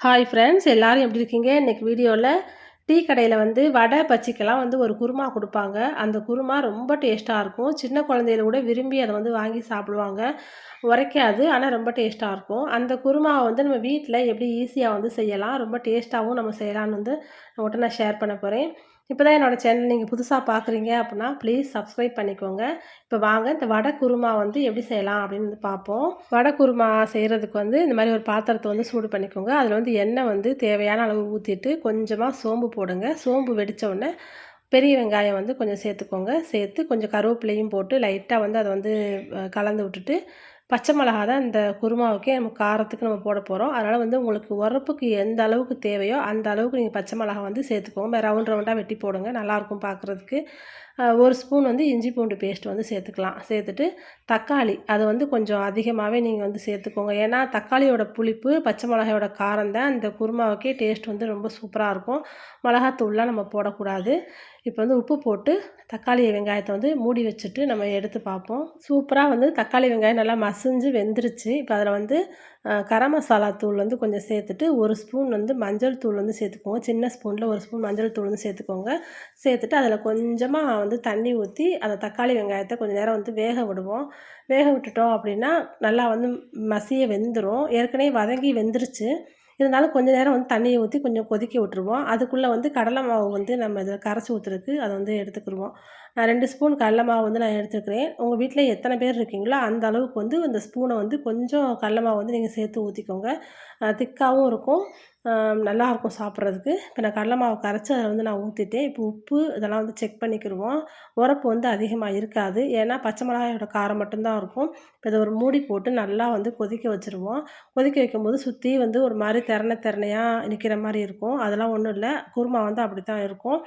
Hi friends எல்லோரும் எப்படி இருக்கீங்க? இன்றைக்கி வீடியோவில் டீ கடையில் வந்து வடை பச்சிக்கெல்லாம் வந்து ஒரு குருமா கொடுப்பாங்க. அந்த குருமா ரொம்ப டேஸ்ட்டாக இருக்கும். சின்ன குழந்தையில கூட விரும்பி அதை வந்து வாங்கி சாப்பிடுவாங்க. உரைக்காது ஆனால் ரொம்ப டேஸ்ட்டாக இருக்கும். அந்த குருமாவை வந்து நம்ம வீட்டில் எப்படி ஈஸியாக வந்து செய்யலாம் ரொம்ப டேஸ்ட்டாகவும் நம்ம செய்யலாம்னு வந்து உங்கள்கிட்ட நான் ஷேர் பண்ண போகிறேன் இப்போ தான் என்னோடய சேனல் நீங்கள் புதுசாக பார்க்குறீங்க அப்படின்னா ப்ளீஸ் சப்ஸ்கிரைப் பண்ணிக்கோங்க. இப்போ வாங்க இந்த வடை குருமா வந்து எப்படி செய்யலாம் அப்படின்னு பார்ப்போம். வடை குருமா செய்கிறதுக்கு வந்து இந்த மாதிரி ஒரு பாத்திரத்தை வந்து சூடு பண்ணிக்கோங்க. அதில் வந்து எண்ணெய் வந்து தேவையான அளவு ஊற்றிட்டு கொஞ்சமாக சோம்பு போடுங்க. சோம்பு வெடித்த உடனே பெரிய வெங்காயம் வந்து கொஞ்சம் சேர்த்துக்கோங்க. சேர்த்து கொஞ்சம் கருவேப்பிலையும் போட்டு லைட்டாக வந்து அதை வந்து கலந்து விட்டுட்டு பச்சை மிளகா தான் இந்த குருமாவுக்கே நம்ம காரத்துக்கு நம்ம போட போகிறோம் அதனால் வந்து உங்களுக்கு உரப்புக்கு எந்த அளவுக்கு தேவையோ அந்த அளவுக்கு நீங்கள் பச்சை மிளகா வந்து சேர்த்துக்கோங்க. ரவுண்ட் ரவுண்டாக வெட்டி போடுங்க. நல்லாயிருக்கும் பார்க்குறதுக்கு ஒரு ஸ்பூன் வந்து இஞ்சி பூண்டு பேஸ்ட் வந்து சேர்த்துக்கலாம். சேர்த்துட்டு தக்காளி அது வந்து கொஞ்சம் அதிகமாகவே நீங்கள் வந்து சேர்த்துக்கோங்க. ஏன்னா தக்காளியோட புளிப்பு பச்சை மிளகாயோட காரம் தான் அந்த குருமாவுக்கே டேஸ்ட் வந்து ரொம்ப சூப்பராக இருக்கும். மிளகாத்தூள்லாம் நம்ம போடக்கூடாது. இப்போ வந்து உப்பு போட்டு தக்காளி வெங்காயத்தை வந்து மூடி வச்சுட்டு நம்ம எடுத்து பார்ப்போம். சூப்பராக வந்து தக்காளி வெங்காயம் நல்லா மசிஞ்சு வெந்துருச்சு. இப்போ அதில் வந்து கரம் மசாலா தூள் வந்து கொஞ்சம் சேர்த்துட்டு ஒரு ஸ்பூன் வந்து மஞ்சள் தூள் வந்து சேர்த்துக்கோங்க. சின்ன ஸ்பூனில் ஒரு ஸ்பூன் மஞ்சள் தூள் வந்து சேர்த்துக்கோங்க. சேர்த்துட்டு அதில் கொஞ்சமாக வந்து தண்ணி ஊற்றி அந்த தக்காளி வெங்காயத்தை கொஞ்சம் நேரம் வந்து வேக விடுவோம். வேக விட்டுட்டோம் அப்படின்னா நல்லா வந்து மசிய வெந்துடும் ஏற்கனவே வதங்கி வெந்துருச்சு. இருந்தாலும் கொஞ்சம் நேரம் வந்து தண்ணியை ஊற்றி கொஞ்சம் கொதிக்க விட்டுருவோம். அதுக்குள்ளே வந்து கடலை மாவு வந்து நம்ம இதில் கரைச்சி ஊற்றுறதுக்கு அதை வந்து எடுத்துக்கிடுவோம் நான் ரெண்டு ஸ்பூன் கடலை மாவு வந்து நான் எடுத்துக்கிறேன் உங்கள் வீட்டில் எத்தனை பேர் இருக்கீங்களோ அந்த அளவுக்கு வந்து இந்த ஸ்பூனை வந்து கொஞ்சம் கடலை மாவு வந்து நீங்கள் சேர்த்து ஊற்றிக்கோங்க திக்காகவும் இருக்கும். நல்லாயிருக்கும் சாப்பிட்றதுக்கு. இப்போ நான் கடலை மாவு கரைச்சி அதை வந்து நான் ஊற்றிட்டேன் இப்போ உப்பு இதெல்லாம் வந்து செக் பண்ணிக்கிடுவோம். உரப்பு வந்து அதிகமாக இருக்காது. ஏன்னா பச்சை மிளகாயோட காரம் மட்டும்தான் இருக்கும். இப்போ இதை ஒரு மூடி போட்டு நல்லா வந்து கொதிக்க வச்சுருவோம். கொதிக்க வைக்கும்போது சுற்றி வந்து ஒரு மாதிரி திறனை திறனையாக நிற்கிற மாதிரி இருக்கும். அதெல்லாம் ஒன்றும் இல்லை. குருமா வந்து அப்படி தான் இருக்கும்.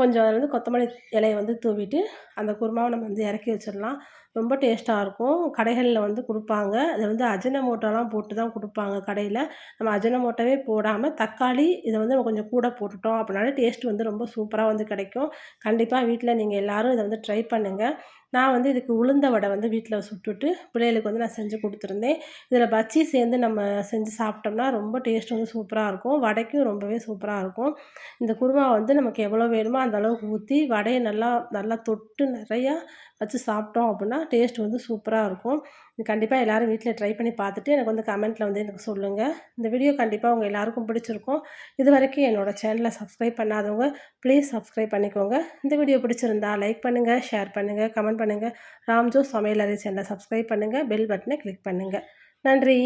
கொஞ்சம் அதில் வந்து கொத்தமல்லி இலையை வந்து தூவிட்டு அந்த குருமாவை நம்ம வந்து இறக்கி வச்சிடலாம். ரொம்ப டேஸ்ட்டாக இருக்கும். கடைகளில் வந்து கொடுப்பாங்க. அதை வந்து அஜினமோட்டோலாம் போட்டு தான் கொடுப்பாங்க கடையில். நம்ம அஜினமோட்டோவே போடாமல் தக்காளி இதை வந்து நம்ம கொஞ்சம் கூட போட்டுட்டோம் அப்படின்னாலே டேஸ்ட் வந்து ரொம்ப சூப்பராக வந்து கிடைக்கும். கண்டிப்பாக வீட்டில் நீங்கள் எல்லோரும் இதை வந்து ட்ரை பண்ணுங்கள் நான் வந்து இதுக்கு உளுந்த வடை வந்து வீட்டில் சுட்டுட்டு பிள்ளைகளுக்கு வந்து நான் செஞ்சு கொடுத்துருந்தேன். இதில் பச்சி சேர்ந்து நம்ம செஞ்சு சாப்பிட்டோம்னா ரொம்ப டேஸ்ட் வந்து சூப்பராக இருக்கும். வடைக்கும் ரொம்பவே சூப்பராக இருக்கும். இந்த குருமா வந்து நமக்கு எவ்வளோ வேணுமோ அந்த அளவுக்கு ஊற்றி வடையை நல்லா நல்லா தொட்டு நிறையா வச்சு சாப்பிட்டோம் அப்படின்னா டேஸ்ட் வந்து சூப்பராக இருக்கும். இது கண்டிப்பாக எல்லோரும் வீட்டில் ட்ரை பண்ணி பார்த்துட்டு எனக்கு வந்து கமெண்ட்டில் வந்து எனக்கு சொல்லுங்கள் இந்த வீடியோ கண்டிப்பாக உங்கள் எல்லாருக்கும் பிடிச்சிருக்கும். இது வரைக்கும் என்னோடய சேனலை சப்ஸ்கிரைப் பண்ணாதவங்க ப்ளீஸ் சப்ஸ்கிரைப் பண்ணிக்கோங்க. இந்த வீடியோ பிடிச்சிருந்தா லைக் பண்ணுங்கள் ஷேர் பண்ணுங்கள் கமெண்ட் பண்ணுங்கள் ராம்ஜோ சமையல் அறை சேனலை சப்ஸ்கிரைப் பண்ணுங்கள் பெல் பட்டனை கிளிக் பண்ணுங்கள் நன்றி.